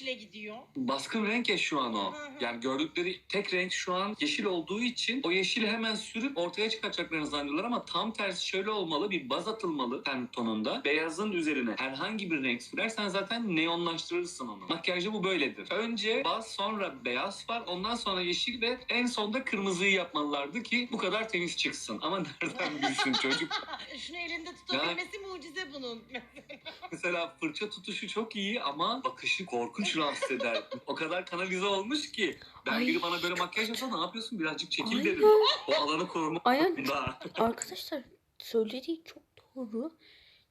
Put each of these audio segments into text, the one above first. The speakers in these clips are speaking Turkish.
yeşile gidiyor. Baskın renk ya şu an o. Hı hı. Yani gördükleri tek renk şu an yeşil olduğu için o yeşili hemen sürüp ortaya çıkartacaklarını zannediyorlar ama tam tersi şöyle olmalı bir baz atılmalı ten tonunda. Beyazın üzerine herhangi bir renk sürersen zaten neonlaştırırsın onu. Makyajda bu böyledir. Önce baz sonra beyaz var ondan sonra yeşil ve en sonda kırmızıyı yapmalılardı ki bu kadar temiz çıksın. Ama nereden bilsin çocuk? Şunu elinde tutabilmesi mucize bunun. Mesela fırça tutuşu çok iyi ama bakışı korkunç rahatsız eder. O kadar kanalize olmuş ki. Ben Ay. biri bana böyle makyaj yapsa ne yapıyorsun birazcık çekil Ay. derim. O alanı koruma Aynen. da. Arkadaşlar söylediği çok doğru.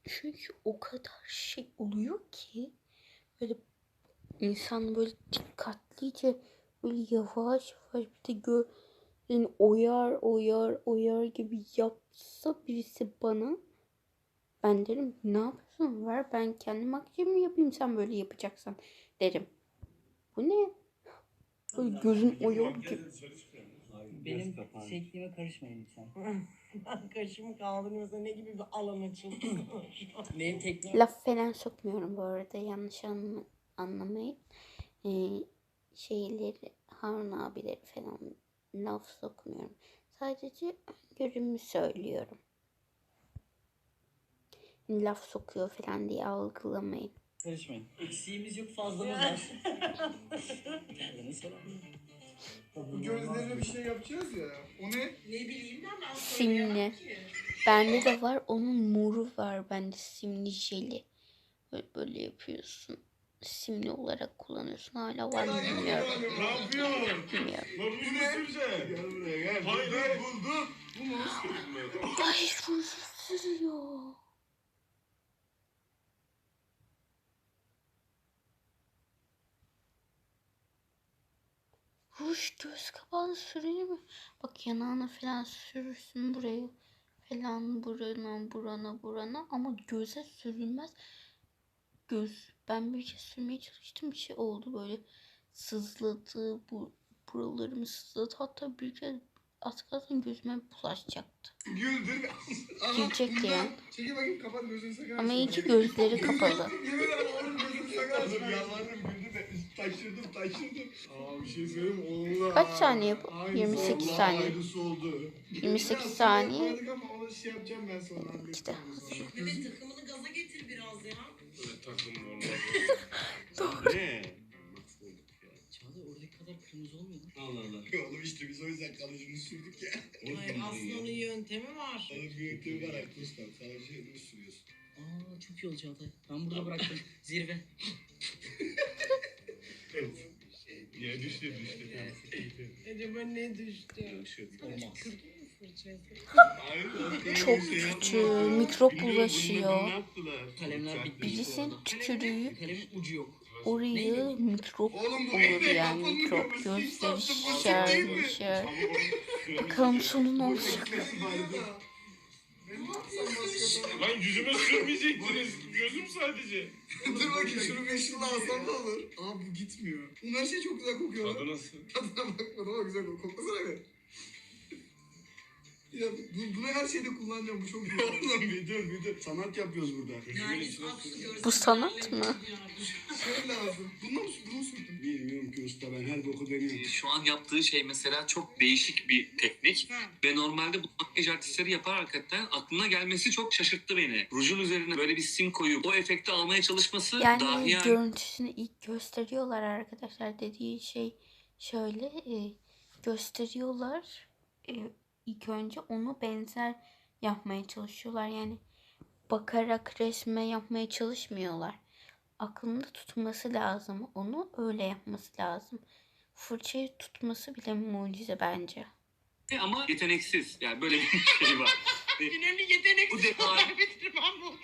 Çünkü o kadar şey oluyor ki böyle insan böyle dikkatlice böyle yavaş yavaş bir de gö yani oyar oyar oyar gibi yapsa birisi bana ben derim ne yapıyorsun ver ben kendi makyajımı yapayım sen böyle yapacaksan derim. Bu ne? Böyle gözün oyar gibi. Benim şeklime karışmayın lütfen. Ben kaşımı kaldırmasa ne gibi bir alan açıldı. Benim tekniğim Laf falan sokmuyorum bu arada yanlış anla- anlamayın. Ee, şeyleri Harun abileri falan laf sokmuyorum. Sadece görümü söylüyorum. Laf sokuyor falan diye algılamayın. Karışmayın. Eksiğimiz yok fazlamız var. Kendine soralım. Bu gözlerine bir şey yapacağız ya. O ne? ne bileyim ben ben Simli. Bende de var onun moru var bende simli jeli. Böyle, böyle yapıyorsun. Simli olarak kullanıyorsun. Hala var mı bilmiyorum. Ne yapıyorsun? Bilmiyorum. Lan bu ne? Gel buraya gel. Hayır buldum. Bu mu? Ay ruj sürüyor. Ruj göz kapağını sürüyor mu? Bak yanağına falan sürürsün buraya falan burana burana burana ama göze sürülmez. Göz ben bir şey sürmeye çalıştım bir şey oldu böyle sızladı bu buralarımı sızladı hatta bir kez az kalsın gözüme bulaşacaktı. Güldür. Girecekti bundan. ya. Çekil bakayım kapat gözünü sakın Ama iyi ki gözleri kapalı. Yemin ederim oğlum gözünü sakın. Yalvarırım güldü de taşırdım taşırdım. Aa bir şey söyleyeyim? Allah. Kaç saniye bu? Aynısı 28 oldu, saniye. Aynısı oldu. 28 Biraz saniye. yapardık Ama onu şey yapacağım ben sonra. İşte. Evet takımını gaza getir biraz ya. Takım olmaz. Ne? Çağla oradaki kadar kırmızı olmuyor. Allah Allah. Oğlum işte biz o yüzden kalıcını sürdük ya. Hayır aslında onun yöntemi var. Onun bir yöntemi var arkadaşlar. Kalıcını sürüyorsun. Aa çok iyi Çağatay. Ben burada bıraktım. Zirve. Evet. Ya düştü düştü. Acaba ne düştü? Düştü. Olmaz. Çok kötü. Mikrop bulaşıyor. Kalemler bitti. Birisinin tükürüğü orayı mikrop olur yani mikrop gözleri şişer şişer. Bakalım sonu ne olacak. Lan yüzüme sürmeyecektiniz. Gözüm sadece. Dur bakayım şunu ışıkla alsam ne olur? Aa bu gitmiyor. Bunlar şey çok güzel kokuyor. Tadı nasıl? Tadına bakmadım ama güzel kokuyor. Koklasana bir. Ya bu, bunu her şeyde kullanacağım. Bu çok güzel. Oğlum bir dur. Sanat yapıyoruz burada. Aksu görsün. Bu sanat mı? Şey lazım. Bundan mı bunu mu sürdün? Bilmiyorum ki usta ben her boku deniyorum. Şu an yaptığı şey mesela çok değişik bir teknik. Ve normalde bu makyaj artistleri yapar hakikaten aklına gelmesi çok şaşırttı beni. Rujun üzerine böyle bir sim koyup o efekti almaya çalışması Yani dahi yani. görüntüsünü ilk gösteriyorlar arkadaşlar dediği şey şöyle e, gösteriyorlar e, ilk önce onu benzer yapmaya çalışıyorlar yani bakarak resme yapmaya çalışmıyorlar aklında tutması lazım onu öyle yapması lazım fırçayı tutması bile mucize bence Ama yeteneksiz. Yani böyle bir şey var. Finali yeteneksiz Bu defa- kadar bitirmem bu.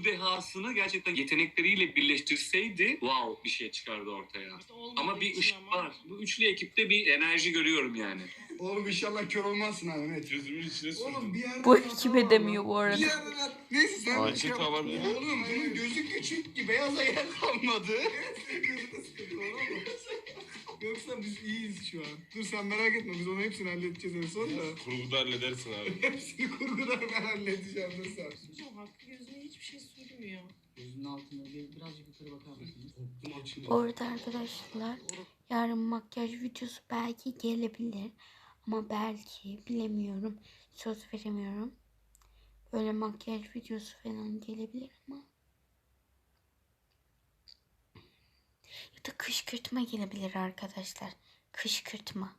Bu dehasını gerçekten yetenekleriyle birleştirseydi wow bir şey çıkardı ortaya. İşte Ama bir ışık ama. var. Bu üçlü ekipte bir enerji görüyorum yani. Oğlum inşallah kör olmazsın ha Mehmet. Gözümün içine Oğlum sürdüm. bir yerden bu ekip edemiyor bu Bir arada yerden at. Neyse sen bir şey. Peçete var mı? Oğlum bunun gözü küçük ki beyaza yer kalmadı. Sıkıntı. Yoksa biz iyiyiz şu an. Dur sen merak etme biz onu hepsini halledeceğiz en son da. Kurguda halledersin abi. Hepsini kurguda ben halledeceğim dur sen. Hocam hakkı gözüne hiçbir şey sürmüyor. Gözünün altına bir, birazcık yukarı bakar mısınız? Bu arada arkadaşlar yarın makyaj videosu belki gelebilir. Ama belki bilemiyorum. Söz veremiyorum. Böyle makyaj videosu falan gelebilir ama. Ya da kışkırtma gelebilir arkadaşlar. Kışkırtma.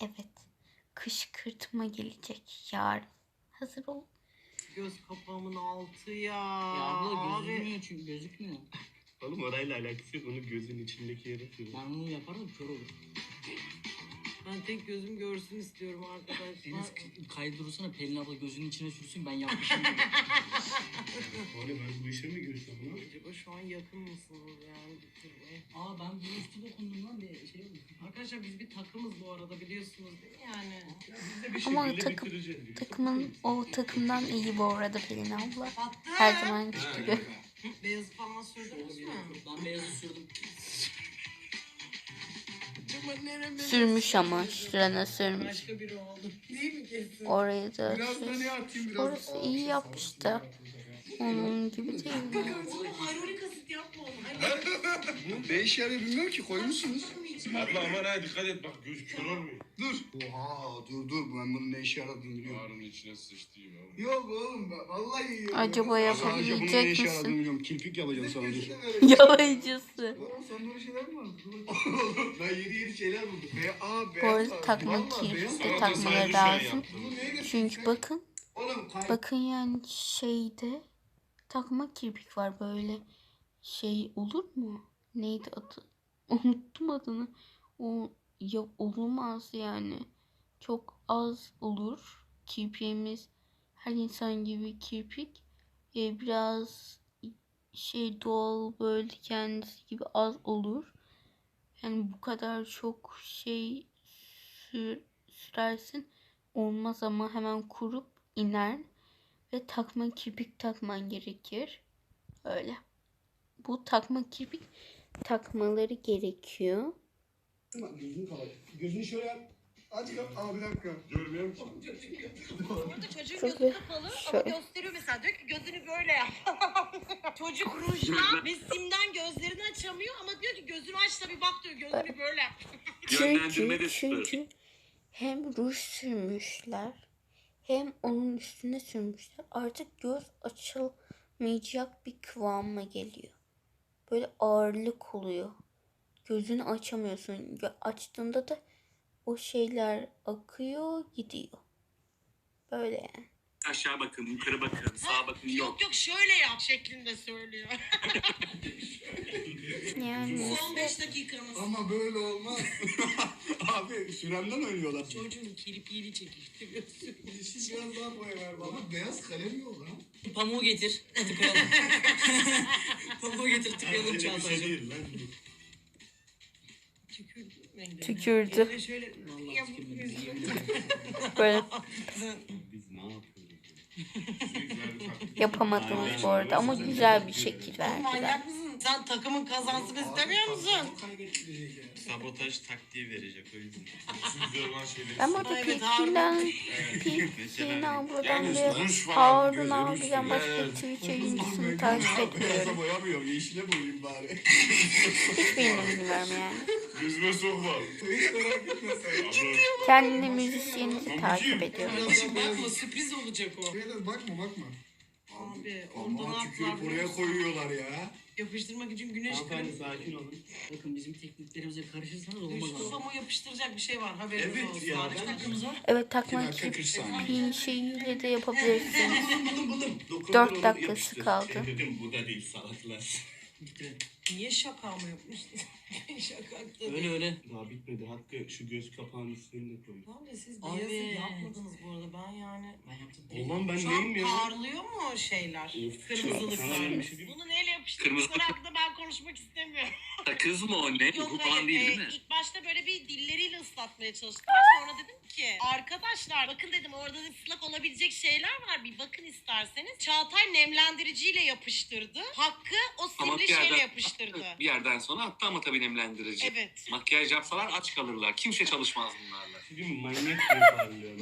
Evet. Kışkırtma gelecek yarın. Hazır ol. Göz kapağımın altı ya. Ya abla Abi. gözükmüyor çünkü gözükmüyor. Oğlum orayla alakası yok. Onu gözün içindeki yere sürüyor. Ben bunu yaparım kör olur. Ben tek gözüm görsün istiyorum arkadaşlar. Deniz k- kaydırsana Pelin abla gözünün içine sürsün ben yapmışım gibi. Oğlum ben bu işe mi girsem lan? Acaba şu an yakın mısınız yani bitirmeye? Aa ben bu üstü dokundum lan bir şey oldu. Arkadaşlar biz bir takımız bu arada biliyorsunuz değil mi yani? Biz de bir Ama takım- Takımın o takımdan iyi bu arada Pelin abla. Battı. Her zamanki gibi. Beyazı falan sürdünüz mü? Ben beyazı sürdüm. Sürmüş ama şurana sürmüş. Başka biri oldu. Değil mi kesin? Orayı da Biraz da ne atayım biraz. Orası iyi yapmıştı. Onun gibi değil mi? Gördün mü? Hyaluronik asit yapma. Bu ne işe yarıyor bilmiyorum ki koymuşsunuz. Abla aman ha dikkat et bak göz kör olmuyor. Dur. Oha dur dur ben bunun ne işe yaradığını biliyorum. Ağrının içine sıçtı gibi oğlum. Yok oğlum ben vallahi yiyorum. Acaba Ben sadece bunun ne yapabilecek işe misin? yaradığını biliyorum. Kirpik yapacağım sana dur. Yalayıcısı. Oğlum sen böyle şeyler mi var? Oğlum ben yeni yeni şeyler buldum. Be Aa Bu beyaz arada takma kirpik de var. Sana takmaları lazım. Çünkü bakın Oğlum kay... bakın yani şeyde takma kirpik var böyle şey olur mu? Neydi adı? Unuttum adını. O ya olmaz yani. Çok az olur. Kirpiğimiz her insan gibi kirpik. Ee, biraz şey doğal böyle kendisi gibi az olur. Yani bu kadar çok şey sür, sürersin olmaz ama hemen kurup iner ve takma kirpik takman gerekir. Öyle. Bu takma kirpik takmaları gerekiyor. Gözünü kapat. Gözünü şöyle yap. Aç kap. Aa bir dakika. Görmüyorum ki. Burada çocuğun Şöyle, gözü kapalı ama şöyle. gösteriyor mesela diyor ki gözünü böyle yap. Çocuk rujla ve simden gözlerini açamıyor ama diyor ki gözünü aç da bir bak diyor gözünü böyle yap. Yönlendirme de Çünkü, süper. çünkü hem ruj sürmüşler hem onun üstüne sürmüşler. Artık göz açılmayacak bir kıvama geliyor. Böyle ağırlık oluyor. Gözünü açamıyorsun. Açtığında da o şeyler akıyor gidiyor. Böyle yani. Aşağı bakın, yukarı bakın, sağa bakın. Yok. Yok yok şöyle yap şeklinde söylüyor. Yani Son 5 dakikamız. Ama böyle olmaz. Abi süremden ölüyorlar. Çocuğun kirpiğini çekiştiriyorsun. Yeşil biraz daha boya ver bana. Beyaz kalem yok lan. Pamuğu getir tıkayalım. Pamuğu getir tıkayalım Öyle bir şey çantacığım. değil lan. Tükürdü. Tükürdü. Eline şöyle böyle Biz ne yapıyoruz? Yapamadınız bu arada ama güzel bir şekil verdiler. Sen takımın kazansın istemiyor musun? Sabotaj taktiği verecek o yüzden. Güzel olan şeyleri. Ben burada Evet, Pilki'den, Mesela Pilki'nin abladan yani ve ruj falan, Harun abiden başka falan. Twitch Ben yayıncısını takip Beyaza etmiyorum. boyamıyorum. Yeşile boyayayım bari. Hiçbirini bilmiyorum yani. Gözüme sokma. Hiç merak etme sen. Abla. Kendini müzisyeni takip ediyorum. Birazcık bakma sürpriz olacak o. Da bakma bakma. Abi ondan Ama atlar. tükürüp oraya koyuyorlar ya. Yapıştırmak için güneş Hanımefendi kremi. sakin olun. Bakın bizim tekniklerimize karışırsanız olmaz Düştü abi. yapıştıracak bir şey var haberiniz Evet olsun. ya, ben-? Evet takma dakika kırk saniye. şeyiyle de yapabilirsiniz. Buldum buldum Dört dakikası kaldı. Dedim bu da değil salaklar. Niye şaka mı yapmıştın? şaka da Öyle öyle. Daha bitmedi. Hakkı şu göz kapağının üstüne de koy. Abi siz Abi. beyazı yapmadınız bu arada ben yani. Ben yaptım. Ulan ben Şu neyim an ya? parlıyor mu şeyler? Of, Kırmızılıklar. sana bir şey diyeyim mi? Bunu neyle yapıştırdınız Kırmızı- hakkında ben konuşmak istemiyorum. Sakız mı o ne? Yok Bu hayır. falan değil e, değil mi? ilk başta böyle bir dilleriyle ıslatmaya çalıştılar. Sonra dedim ki arkadaşlar bakın dedim orada da ıslak olabilecek şeyler var. Bir bakın isterseniz. Çağatay nemlendiriciyle yapıştırdı. Hakkı o Ama simli bir şeyle yerden, yapıştırdı. bir yerden sonra hatta ama tabii nemlendirici. Evet. Makyaj yapsalar aç kalırlar. Kimse çalışmaz bunlarla. şey mi? Manyak gibi parlıyor.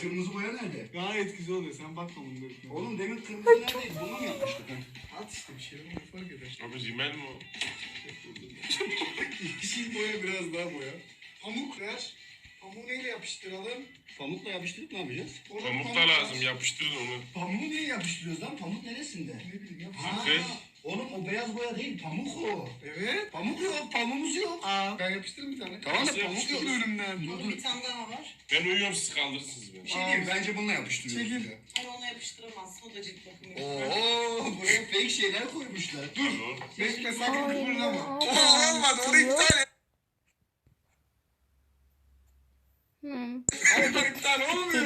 kırmızı boya nerede? Gayet güzel oluyor. Sen bakma bunu. Oğlum demin kırmızı neredeydi? Bunu mu yapmıştık? At işte bir şey olmaz fark eder. Abi rimel mi o? Yeşil boya biraz daha boya. Pamuk ver. Pamuğu neyle yapıştıralım? Pamukla yapıştırıp ne yapacağız? Oğlum, Pamuk da lazım yapıştırın onu. Pamuğu niye yapıştırıyoruz lan? Pamuk neresinde? Ne bileyim ya. Ha. Oğlum o beyaz boya değil, pamuk o. Evet. Pamuk yok, pamuğumuz yok. Aa. Ben yapıştırayım bir tane. Tamam da Nasıl pamuk yok. yapıştırıyoruz? önümden. Dur Onun dur. bir tane daha var. Ben uyuyorum siz kaldırırsınız beni. Bir şey diyeyim, bence bununla yapıştırıyoruz. Çekil. Hayır onu yapıştıramazsın. O da cilt bakımı. Oo, buraya fake şeyler koymuşlar. Dur. Bekle sakın kıpırdama. Oo olmadı. Onu iptal et. Hmm. Ondan iptal olmuyor.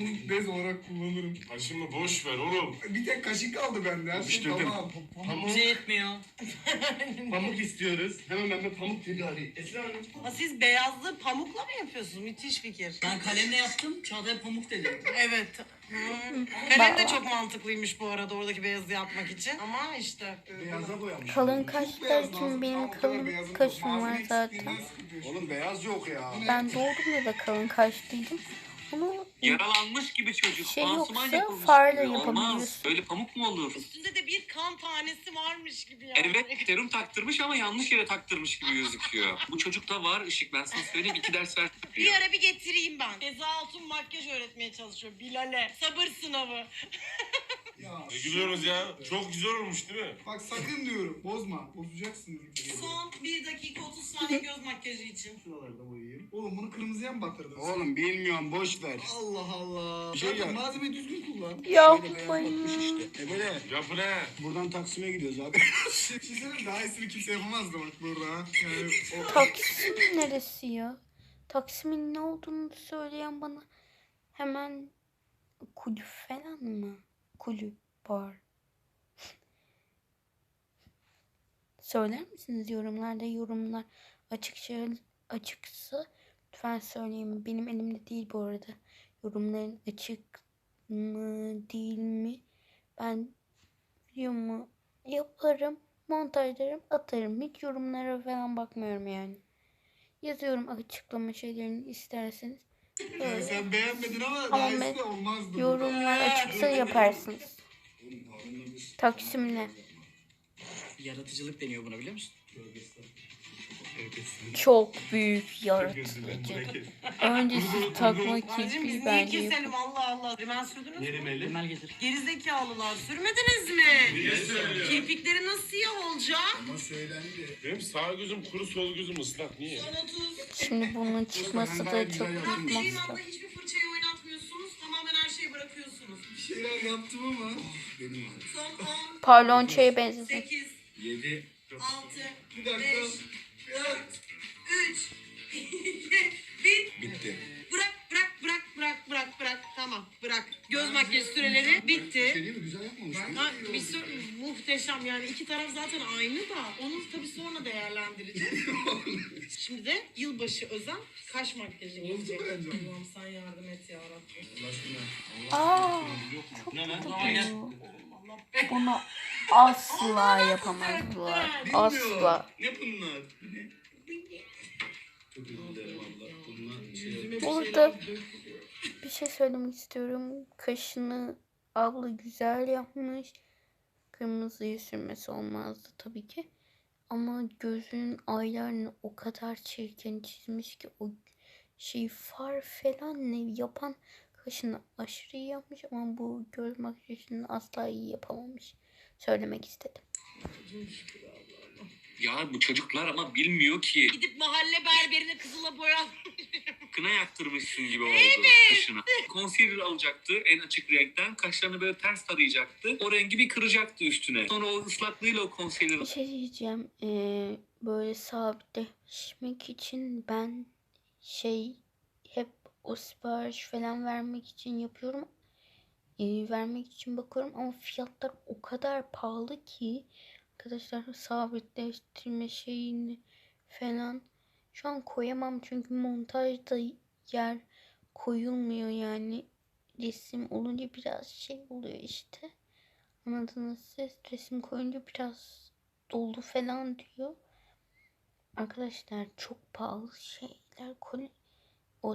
Bunu bez olarak kullanırım. Aşımı boş ver oğlum. Bir tek kaşık kaldı bende. Her şey Yapıştırdım. tamam. Pamuk bize yetmiyor. Pamuk istiyoruz. Hemen ben de pamuk tedavi. Esra Hanım. Ha, siz beyazlı pamukla mı yapıyorsunuz? Müthiş fikir. Ben kalemle yaptım. Çağatay pamuk dedi. Evet. Hmm. Kalem de çok mantıklıymış bu arada oradaki beyazı yapmak için. Ama işte. Beyaza boyamış. Kalın kaşlar beyaz için benim kadar kalın yok. kaşım var Malzeme zaten. sıkıntı yaşıyorum. Oğlum beyaz yok ya. Ben doğduğumda da kalın kaşlıydım. Yaralanmış gibi çocuk. Şey pansuman yoksa yapılmış farla gibi. Olmaz. Böyle pamuk mu olur? Üstünde de bir kan tanesi varmış gibi ya. Evet serum taktırmış ama yanlış yere taktırmış gibi gözüküyor. Bu çocukta var ışık ben sana söyleyeyim iki ders ver. Bir ara bir getireyim ben. Eza Altun makyaj öğretmeye çalışıyor Bilal'e. Sabır sınavı. Ya. Ne gülüyorsunuz ya? Çok güzel olmuş değil mi? Bak sakın diyorum. Bozma. Bozacaksın. Son 1 dakika 30 saniye göz makyajı için. Şuralarda boyayayım. Oğlum bunu kırmızıya mı batırdın? Oğlum bilmiyorum boş ver. Allah Allah. Bir şey Zaten yap. malzemeyi düzgün kullan. yapmayın. işte. E böyle Yapı ne? buradan Taksim'e gidiyoruz abi. Çizelim daha iyisini kimse yapamazdı bak burada. ha. Yani o... Taksim neresi ya? Taksim'in ne olduğunu söyleyen bana hemen kulüp falan mı? Kulüp bar. Söyler misiniz yorumlarda yorumlar açıkça açıksa lütfen söyleyin. Benim elimde değil bu arada. Yorumların açık mı değil mi? Ben videomu yaparım, montajlarım, atarım. Hiç yorumlara falan bakmıyorum yani. Yazıyorum açıklama şeylerini isterseniz. Böyle sen beğenmedin ama daha iyisi de olmazdı. yorumlar açıksa yaparsınız. Taksim'le. Yaratıcılık deniyor buna biliyor musun? Çok büyük yaratıcı. Öncesi takma kirpiği niye bence keselim yapın. Allah Allah. Rimen sürdünüz mü? Nerimeli? Rimel getir. Gerizekalılar sürmediniz mi? Niye söylüyor? Kirpikleri nasıl siyah olacak? Ama söylendi. Benim sağ gözüm kuru sol gözüm ıslak. Niye? Son 30. Şimdi bunun çıkması da çok büyük dediğim masraf. anda hiçbir fırçayı oynatmıyorsunuz. Tamamen her şeyi bırakıyorsunuz. Bir şeyler yaptım ama. Benim. Son 10, Parlaonçoya benzesin. 8, 7. 6, Bir dakika. 5, 4, 3, 2, 1. Bitti. Bırak, bırak, bırak, bırak, bırak, bırak. Tamam, bırak. Göz makyajı süreleri Bir şey bitti. değil mi? Güzel yapmamışsın. Ha, bir sor- muhteşem yani iki taraf zaten aynı da onu tabii sonra değerlendireceğiz. Şimdi de yılbaşı özel kaş makyajı gelecek. Allah'ım sen yardım et ya Rabbim. Aa, Ne lan? iyi. Asla yapamazlar. Asla. Ne bunlar? Burada-. Bir şey söylemek istiyorum. Kaşını abla güzel yapmış. Kırmızıyı sürmesi olmazdı tabii ki. Ama gözünün aylarını o kadar çirkin çizmiş ki o şey far falan ne yapan kaşını aşırı iyi yapmış ama bu göz makyajını asla iyi yapamamış. Söylemek istedim. Ya bu çocuklar ama bilmiyor ki. Gidip mahalle berberine kızıla boyan. Kına yaktırmışsın gibi oldu kaşına. Concealer alacaktı en açık renkten. Kaşlarını böyle ters tarayacaktı. O rengi bir kıracaktı üstüne. Sonra o ıslaklığıyla o concealer Bir şey diyeceğim. Ee, böyle sabitleşmek için ben şey hep o sipariş falan vermek için yapıyorum. Ee, vermek için bakıyorum ama fiyatlar o kadar pahalı ki arkadaşlar sabitleştirme şeyini falan şu an koyamam çünkü montajda yer koyulmuyor yani resim olunca biraz şey oluyor işte. Anladınız siz resim koyunca biraz dolu falan diyor. Arkadaşlar çok pahalı şeyler kol o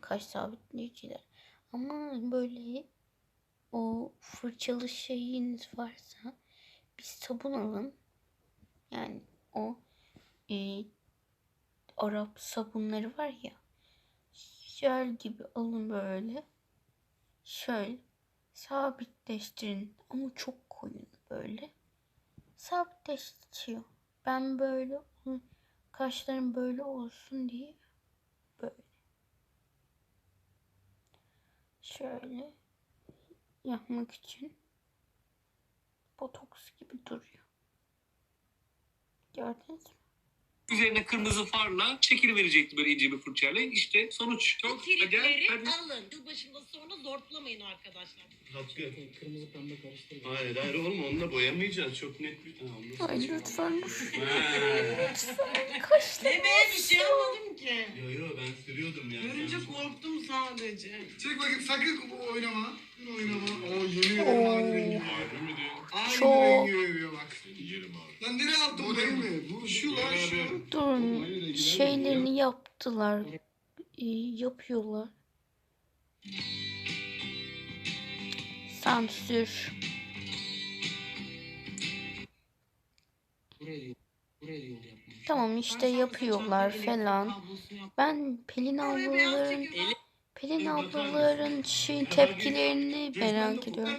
kaş sabitleyiciler. Ama böyle o fırçalı şeyiniz varsa bir sabun alın. Yani o e, Arap sabunları var ya. Jel gibi alın böyle. Şöyle sabitleştirin ama çok koyun böyle. Sabitleşiyor. Ben böyle kaşlarım böyle olsun diye böyle. Şöyle yapmak için botoks gibi duruyor. Gördünüz mü? Üzerine kırmızı farla şekil verecekti böyle ince bir fırçayla. İşte sonuç. Bu Çok tripleri acayip. Hadi. alın. Yılbaşında sonra zortlamayın arkadaşlar. Hakkı. Kırmızı pembe karıştırma. Hayır hayır oğlum onunla boyamayacağız. Çok net bir... Ha, onu Ay lütfen. Ha. Kaşlarım. Demeye bir şey almadım ki. Yo yo ben sürüyordum yani. Görünce korktum sadece. Çek bakayım sakın bu oynama. Oynama. Oo yemin ederim aynı rengi. Harbi mi diyor? Aynı Çok- rengi veriyor bak. Yerim abi. Lan nereye attın bu değil mi? Bu şu lan şu. Durun. Şeylerini yaptılar. Ee, yapıyorlar. Sansür. Buraya yol, buraya yol yapmış. Tamam işte yapıyorlar falan. Ben Pelin ablaların Pelin ablaların şey tepkilerini merak ediyorum.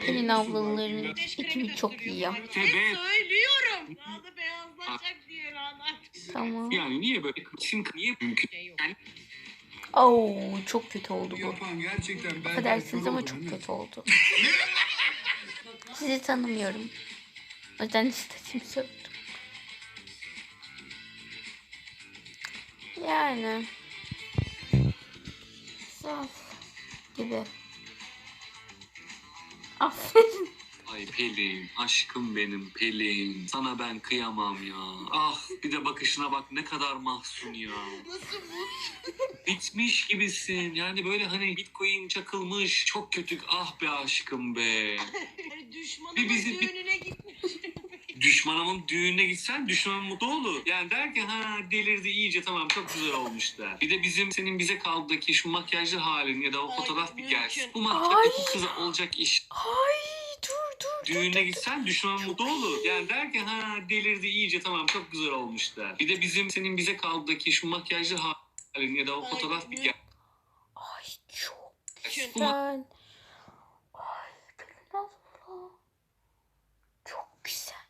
Pelin ablaların ekibi çok iyi ya. Ne söylüyorum. Daha da beyazlaşacak diye rahat Tamam. Yani niye böyle? Şimdi niye mümkün? şey yok. Oo çok kötü oldu bu. Ben. Affedersiniz ama çok kötü oldu. Sizi tanımıyorum. O yüzden istediğimi söyledim. Yani. Saf gibi. Aferin. Ay Pelin, aşkım benim Pelin. Sana ben kıyamam ya. Ah bir de bakışına bak ne kadar mahzun ya. Nasıl bu? Bitmiş gibisin. Yani böyle hani bitcoin çakılmış. Çok kötü. Ah be aşkım be. Düşmanımın Bir bizi- bir-. Düşmanımın düğününe gitsen düşmanım mutlu olur. Yani der ki ha delirdi iyice tamam çok güzel olmuş der. Bir de bizim senin bize kaldaki şu makyajlı halin ya da o Ay, fotoğraf bir gelsin. Bu makyaj bu kıza olacak iş. Ay dur dur. Düğüne gitsen düşmanın mutlu olur. Yani der ki ha delirdi iyice tamam çok güzel olmuş der. Bir de bizim senin bize kaldaki şu makyajlı halin ya da o fotoğraf bir gelsin. Ay çok. Bu güzel. Ay Pelin abla. Çok güzelsin.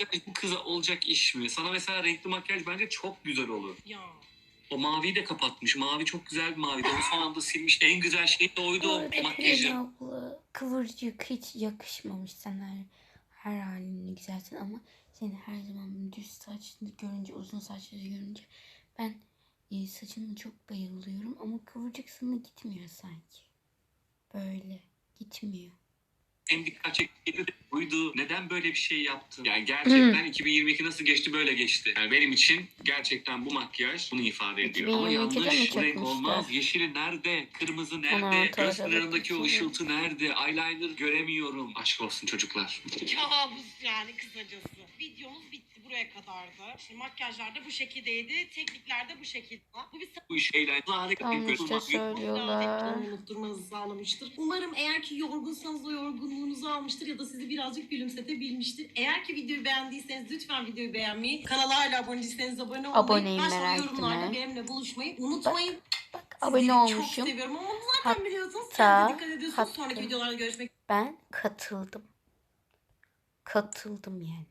Makyaj bu kıza olacak iş mi? Sana mesela renkli makyaj bence çok güzel olur. Ya. O maviyi de kapatmış. Mavi çok güzel bir maviydi. Onu son anda silmiş. En güzel şey de oydu o makyajı. abla kıvırcık hiç yakışmamış sana her, her halini güzelsin ama seni her zaman düz saçlı görünce uzun saçlı görünce ben e, saçını çok bayılıyorum ama kıvırcık sana gitmiyor sanki. Böyle gitmiyor. En dikkat çekici de buydu. Neden böyle bir şey yaptın? Yani gerçekten 2022 nasıl geçti böyle geçti. Yani benim için gerçekten bu makyaj bunu ifade ediyor. Ama 2022'de mi yanlış bu renk olmaz. Yeşili nerede? Kırmızı 16 nerede? Göz kenarındaki o 2022. ışıltı nerede? Eyeliner göremiyorum. Aşk olsun çocuklar. Kabus yani kısacası. Videomuz bitti buraya kadardı. Şimdi makyajlar da bu şekildeydi. Teknikler de bu şekilde. Bu bir Bu iş eğlenceli. Harika bir işte görünüm. söylüyorlar. unutturmanızı sağlamıştır. Umarım eğer ki yorgunsanız o yorgunluğunuzu almıştır ya da sizi birazcık gülümsetebilmiştir. Eğer ki videoyu beğendiyseniz lütfen videoyu beğenmeyi, kanala hala abone değilseniz abone olmayı, Aboneyim, aşağıda merak yorumlarda etme. benimle buluşmayı unutmayın. Bak Sizleri abone Çok olmuşum. seviyorum ama bunu zaten Hatta- biliyorsunuz. Kendinize dikkat ediyorsunuz. hatta- Sonraki videolarda görüşmek Ben katıldım. Katıldım yani.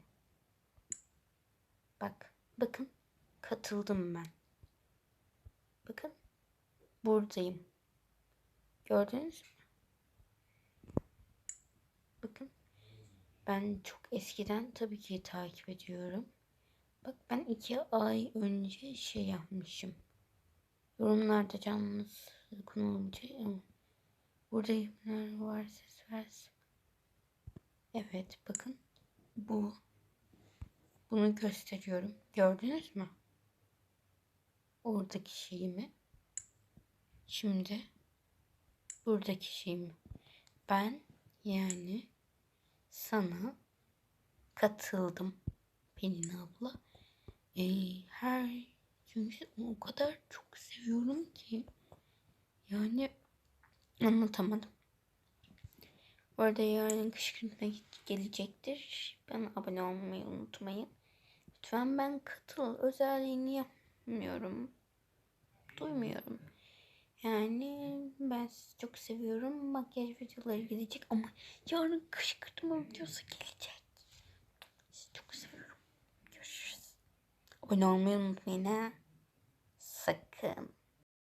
Bak, bakın katıldım ben. Bakın buradayım. Gördünüz mü? Bakın ben çok eskiden tabii ki takip ediyorum. Bak ben iki ay önce şey yapmışım. Yorumlarda canınız konu olunca ama burada yorumlar var ses versin. Evet bakın bu. Bunu gösteriyorum. Gördünüz mü? Oradaki şeyimi. Şimdi buradaki şeyimi. Ben yani sana katıldım Pelin abla. e, her çünkü o kadar çok seviyorum ki yani anlatamadım. Bu arada yarın kışkırtma gelecektir. Bana abone olmayı unutmayın. Lütfen ben katıl özelliğini yapmıyorum. Duymuyorum. Yani ben sizi çok seviyorum. Makyaj videoları gelecek ama yarın kışkırtma videosu gelecek. Sizi çok seviyorum. Görüşürüz. Abone olmayı unutmayın ha. Sakın.